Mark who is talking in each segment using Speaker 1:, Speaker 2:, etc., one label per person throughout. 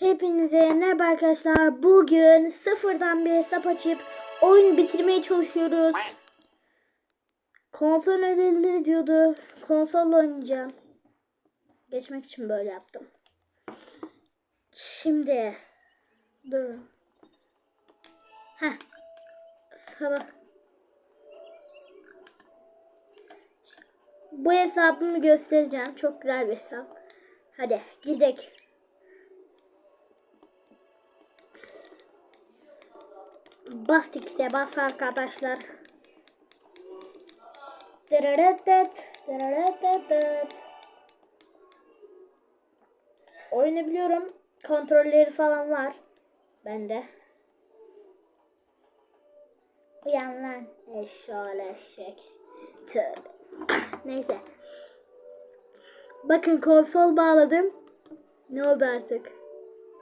Speaker 1: Hepinize merhaba arkadaşlar. Bugün sıfırdan bir hesap açıp oyun bitirmeye çalışıyoruz. Konsol ödülleri diyordu. Konsolla oynayacağım. Geçmek için böyle yaptım. Şimdi dur. Heh. Sabah. Bu hesabımı göstereceğim. Çok güzel bir hesap. Hadi gidelim. Bastikse bas arkadaşlar. Dırırıtıt, dırırıtıtıt. Oyunu biliyorum. Kontrolleri falan var. Bende. Uyan lan. Eşek. Tövbe. Neyse. Bakın konsol bağladım. Ne oldu artık?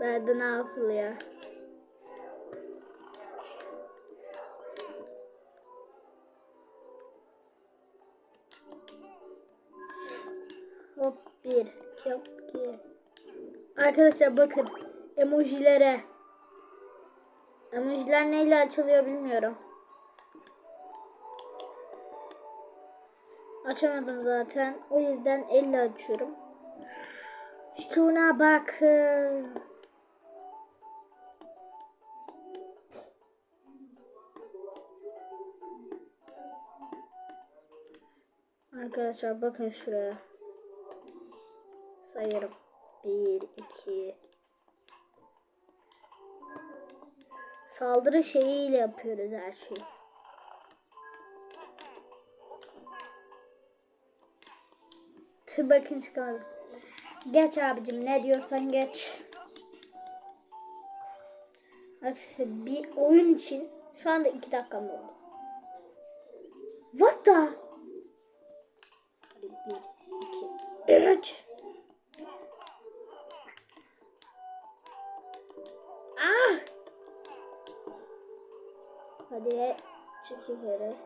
Speaker 1: Nerede ne yapılıyor? Arkadaşlar bakın emojilere. Emojiler neyle açılıyor bilmiyorum. Açamadım zaten. O yüzden elle açıyorum. Şuna bakın. Arkadaşlar bakın şuraya. Sayarım. Bir, iki. Saldırı şeyiyle yapıyoruz her şeyi. Tır bakın çıkalım. Geç abicim ne diyorsan geç. Arkadaşlar bir oyun için şu anda iki dakikam oldu. Hadi çık yukarı.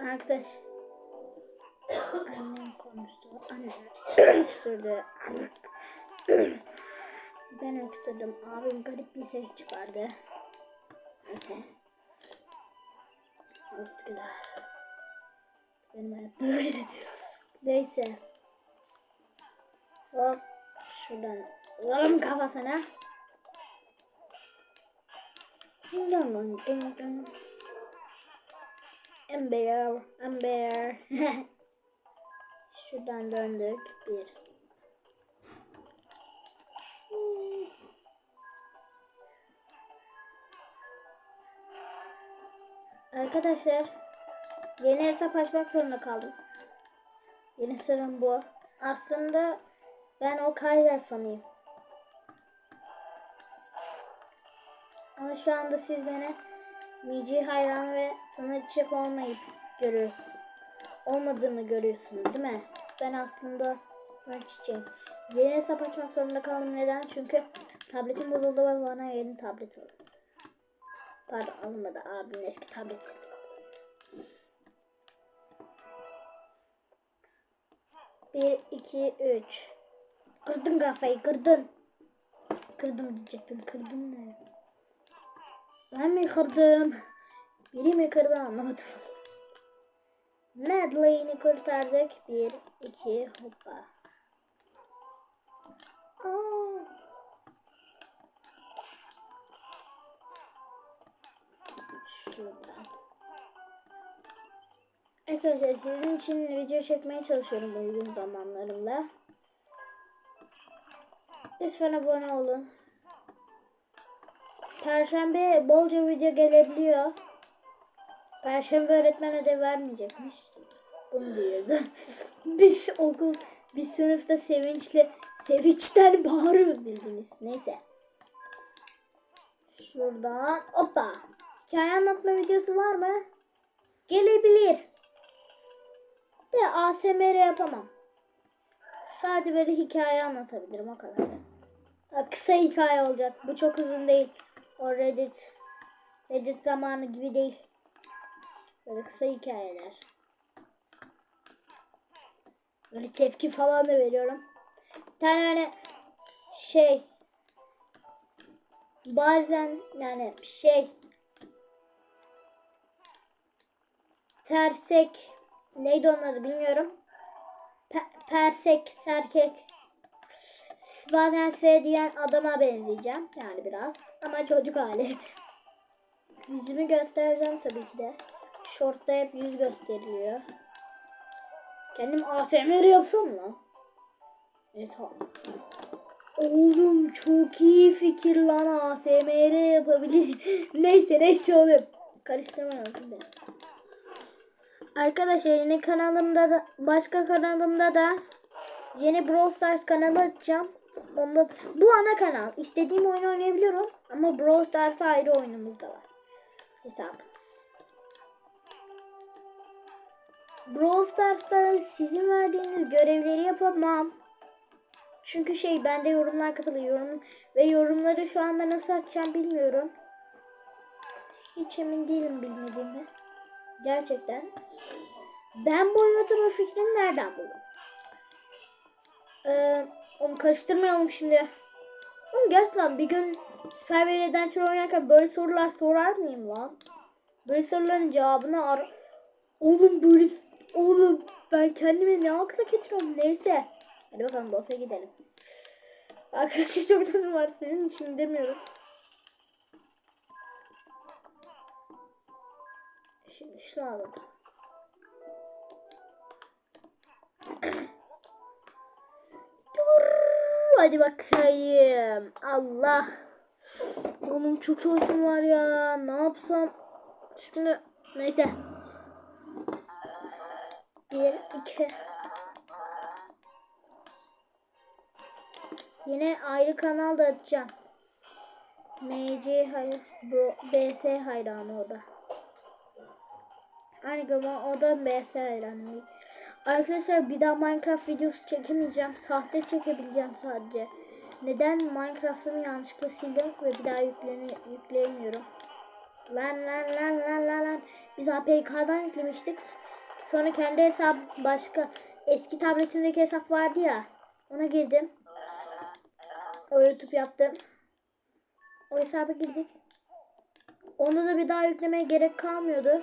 Speaker 1: Arkadaş. Annem konuştu. Annem öksürdü. Ben öksürdüm. Abim garip bir ses çıkardı. Neyse. Öptüler. Benim hayat böyle. Neyse. Hop. Şuradan. Vuralım kafasına. Dın dın dın. Amber, Amber. Şuradan döndük. Bir. Arkadaşlar yeni hesap açmak zorunda kaldım. Yeni sırrım bu. Aslında ben o Kaiser fanıyım. Ama şu anda siz beni Mici hayran ve tanıcak olmayıp görüyorsun. Olmadığımı görüyorsunuz değil mi? Ben aslında ben çiçeğim. Yeni hesap açmak zorunda kaldım. Neden? Çünkü tabletim bozuldu ve bana yeni tablet aldı. Pardon alınmadı. Abimin eski tableti. Bir, iki, üç. Kırdın kafayı, kırdın. Kırdım diyecektim. Kırdın ne? Ben mi kırdım? Biri mi kırdı anlamadım. Madeline'i kurtardık. Bir, iki, hoppa. Aa. Şuradan. Arkadaşlar sizin için video çekmeye çalışıyorum uygun zamanlarımda. Lütfen abone olun. Perşembe bolca video gelebiliyor. Perşembe öğretmen ödev vermeyecekmiş. Bunu diyordu. Biz okul, bir sınıfta sevinçle, sevinçten bağırıyor bildiniz. Neyse. Şuradan, hoppa. Hikaye anlatma videosu var mı? Gelebilir. De ASMR yapamam. Sadece böyle hikaye anlatabilirim o kadar. Ya kısa hikaye olacak. Bu çok uzun değil. O Reddit Reddit zamanı gibi değil. Böyle kısa hikayeler. Böyle tepki falan da veriyorum. Bir tane hani şey bazen yani şey tersek neydi onun adı bilmiyorum. Pe- persek, serkek bazen S diyen adama benzeyeceğim yani biraz ama çocuk hali. Yüzümü göstereceğim tabii ki de. Short'ta hep yüz gösteriliyor. Kendim ASMR yapsam mı? Evet. Oğlum çok iyi fikir lan ASMR yapabilir. neyse neyse oğlum. Karıştırmayalım şimdi. Arkadaşlar yeni kanalımda da başka kanalımda da yeni Brawl Stars kanalı açacağım. Onda bu ana kanal. İstediğim oyunu oynayabiliyorum ama Brawl Stars ayrı oyunumuz da var. Hesabımız. Brawl Stars'ta sizin verdiğiniz görevleri yapamam. Çünkü şey bende yorumlar kapalı yorum ve yorumları şu anda nasıl açacağım bilmiyorum. Hiç emin değilim bilmediğimi. Gerçekten. Ben bu YouTuber fikrini nereden buldum? Ee, onu karıştırmayalım şimdi. Oğlum gerçekten bir gün Super Mario Adventure oynarken böyle sorular sorar mıyım lan? Böyle soruların cevabını ar... Oğlum böyle... Oğlum ben kendime ne akla getiriyorum neyse. Hadi bakalım boss'a gidelim. Arkadaşlar çok tadım var senin için demiyorum. Şimdi şunu alalım. Hadi bakayım. Allah. Onun çok çalışım var ya. Ne yapsam? Şimdi neyse. Bir, iki. Yine ayrı kanal da açacağım. MC hayır, Bro, BS hayranı o da. Aynı zaman o da BS hayranı. Arkadaşlar bir daha Minecraft videosu çekemeyeceğim. Sahte çekebileceğim sadece. Neden Minecraft'ımı yanlışlıkla sildim ve bir daha yüklene, yükleyemiyorum. Lan lan lan lan lan lan. Biz APK'dan yüklemiştik. Sonra kendi hesap başka eski tabletimdeki hesap vardı ya. Ona girdim. O YouTube yaptım. O hesaba girdik. Onu da bir daha yüklemeye gerek kalmıyordu.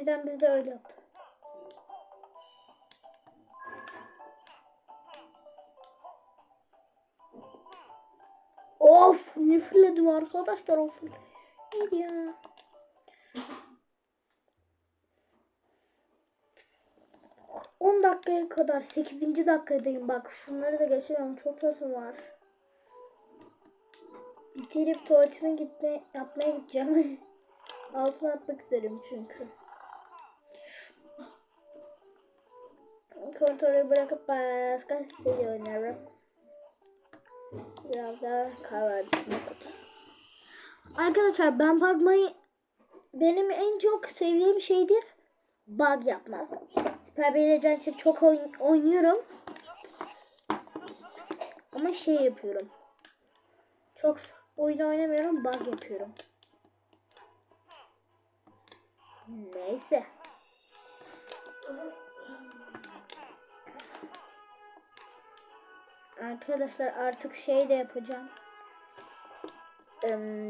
Speaker 1: Yüzden biz de öyle yaptık. Of ne fırladım arkadaşlar of. Neydi ya? On dakikaya kadar 8. dakikadayım bak şunları da geçiyorum çok tasım var. Bitirip tuvaletime gitme yapmaya gideceğim. Altıma atmak isterim çünkü. Kontrolü bırakıp başka şey oynarım. Biraz daha kahvaltısını yapacağım. Arkadaşlar ben bakmayı benim en çok sevdiğim şeydir bug yapmak. Super Belediye'den çok oyn- oynuyorum. Ama şey yapıyorum. Çok oyun oynamıyorum, bug yapıyorum. Neyse. Arkadaşlar artık şey de yapacağım.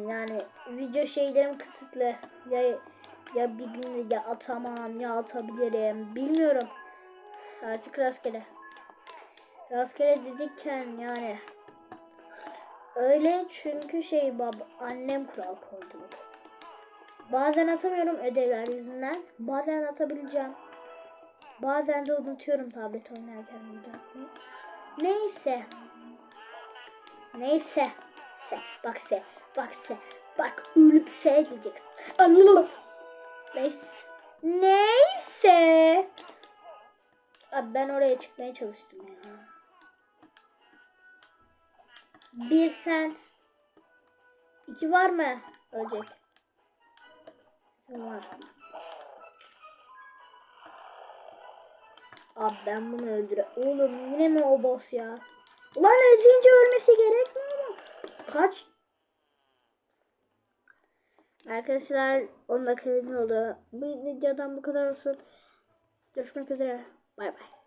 Speaker 1: Yani video şeylerim kısıtlı. Ya ya bir gün ya atamam ya atabilirim. Bilmiyorum. Artık rastgele. Rastgele dedikken yani. Öyle çünkü şey bab annem kural koydu. Bazen atamıyorum ödevler yüzünden. Bazen atabileceğim. Bazen de unutuyorum tablet oynarken video. Neyse. Neyse. Se, bak se, bak se, bak ölüp se diyeceksin. Allah. Neyse. Neyse. Abi ben oraya çıkmaya çalıştım ya. Bir sen. İki var mı? Ölecek. Var. Abi ben bunu öldüre... Oğlum yine mi o boss ya? Ulan ezince ölmesi gerekmiyor mu? Kaç? Arkadaşlar 10 dakika oldu. Bu videodan bu kadar olsun. Görüşmek üzere. Bay bay.